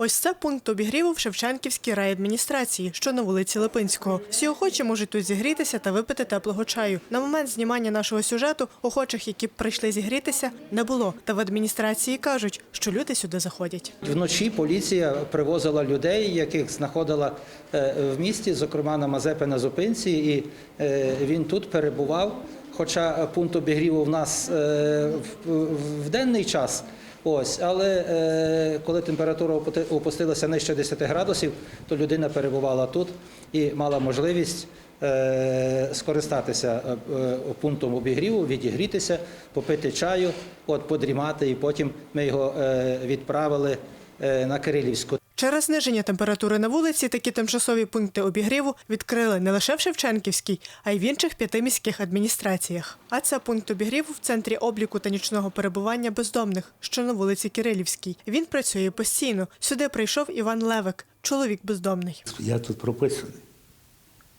Ось це пункт обігріву в Шевченківській райадміністрації, що на вулиці Липинського. Всі охочі можуть тут зігрітися та випити теплого чаю. На момент знімання нашого сюжету охочих, які б прийшли зігрітися, не було. Та в адміністрації кажуть, що люди сюди заходять. Вночі поліція привозила людей, яких знаходила е, в місті, зокрема на Мазепи на зупинці, і е, він тут перебував. Хоча пункт обігріву в нас е, в, в денний час. Ось, але е, коли температура опустилася нижче 10 градусів, то людина перебувала тут і мала можливість е, скористатися е, е, пунктом обігріву, відігрітися, попити чаю, от подрімати, і потім ми його е, відправили е, на Кирилівську. Через зниження температури на вулиці такі тимчасові пункти обігріву відкрили не лише в Шевченківській, а й в інших п'яти міських адміністраціях. А це пункт обігріву в центрі обліку та нічного перебування бездомних, що на вулиці Кирилівській. Він працює постійно. Сюди прийшов Іван Левик, чоловік бездомний. Я тут прописаний.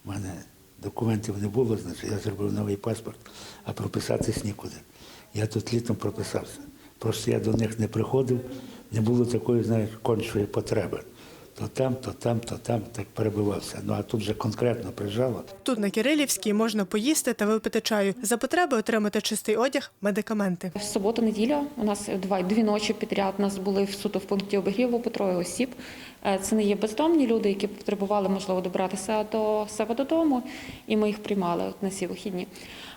У мене документів не було, значить я зробив новий паспорт, а прописатись нікуди. Я тут літом прописався. Просто я до них не приходив, не було такої, знаєш, кончої потреби. То там, то там, то там, так перебивався. Ну а тут вже конкретно прижало. Тут на Кирилівській можна поїсти та випити чаю. За потреби отримати чистий одяг, медикаменти. В суботу, неділя у нас два дві ночі підряд. У нас були в суто в пункті обігріву по троє осіб. Е, Це не є бездомні люди, які потребували можливо добратися до себе додому, і ми їх приймали от на ці вихідні.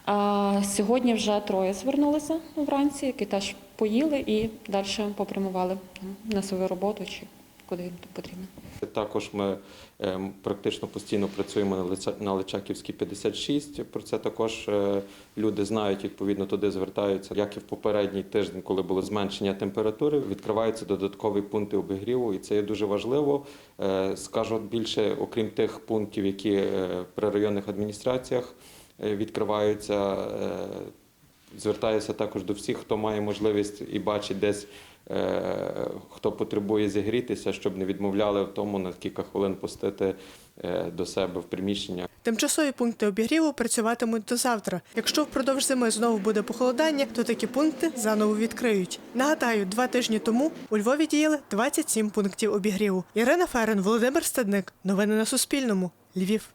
А сьогодні вже троє звернулися вранці, які теж поїли і далі попрямували на свою роботу чи куди їм потрібно. Також ми ем, практично постійно працюємо на Личаківській 56. Про це також е, люди знають, відповідно туди звертаються. Як і в попередній тиждень, коли було зменшення температури, відкриваються додаткові пункти обігріву, і це є дуже важливо. Е, Скажу більше, окрім тих пунктів, які е, при районних адміністраціях е, відкриваються. Звертаюся також до всіх, хто має можливість і бачить десь, е, хто потребує зігрітися, щоб не відмовляли в тому на кілька хвилин пустити е, до себе в приміщення. Тимчасові пункти обігріву працюватимуть до завтра. Якщо впродовж зими знову буде похолодання, то такі пункти заново відкриють. Нагадаю, два тижні тому у Львові діяли 27 пунктів обігріву. Ірина Ферен, Володимир Стадник. Новини на Суспільному. Львів.